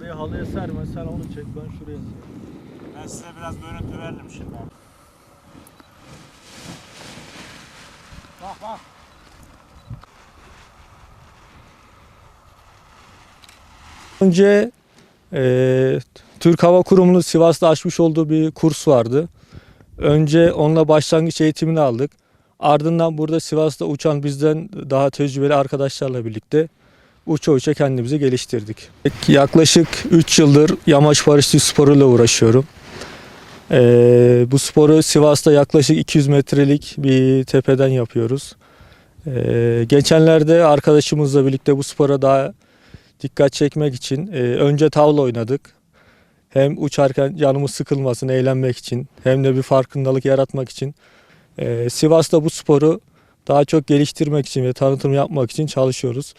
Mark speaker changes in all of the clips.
Speaker 1: halıya serme sen onu çek ben şuraya sereyim.
Speaker 2: Ben size biraz görüntü veririm şimdi. Bak bak.
Speaker 1: Önce e, Türk Hava Kurumu'nun Sivas'ta açmış olduğu bir kurs vardı. Önce onunla başlangıç eğitimini aldık. Ardından burada Sivas'ta uçan bizden daha tecrübeli arkadaşlarla birlikte uça uça kendimizi geliştirdik. Yaklaşık 3 yıldır yamaç paraşütü sporuyla uğraşıyorum. E, bu sporu Sivas'ta yaklaşık 200 metrelik bir tepeden yapıyoruz. E, geçenlerde arkadaşımızla birlikte bu spora daha dikkat çekmek için e, önce tavla oynadık. Hem uçarken canımız sıkılmasın, eğlenmek için hem de bir farkındalık yaratmak için. E, Sivas'ta bu sporu daha çok geliştirmek için ve tanıtım yapmak için çalışıyoruz.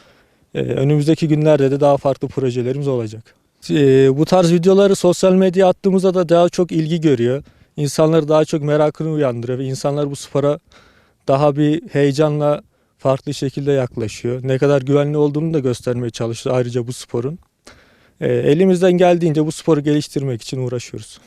Speaker 1: E, önümüzdeki günlerde de daha farklı projelerimiz olacak. E, bu tarz videoları sosyal medyaya attığımızda da daha çok ilgi görüyor. İnsanları daha çok merakını uyandırıyor ve insanlar bu spora daha bir heyecanla farklı şekilde yaklaşıyor. Ne kadar güvenli olduğunu da göstermeye çalışıyor ayrıca bu sporun. E, elimizden geldiğince bu sporu geliştirmek için uğraşıyoruz.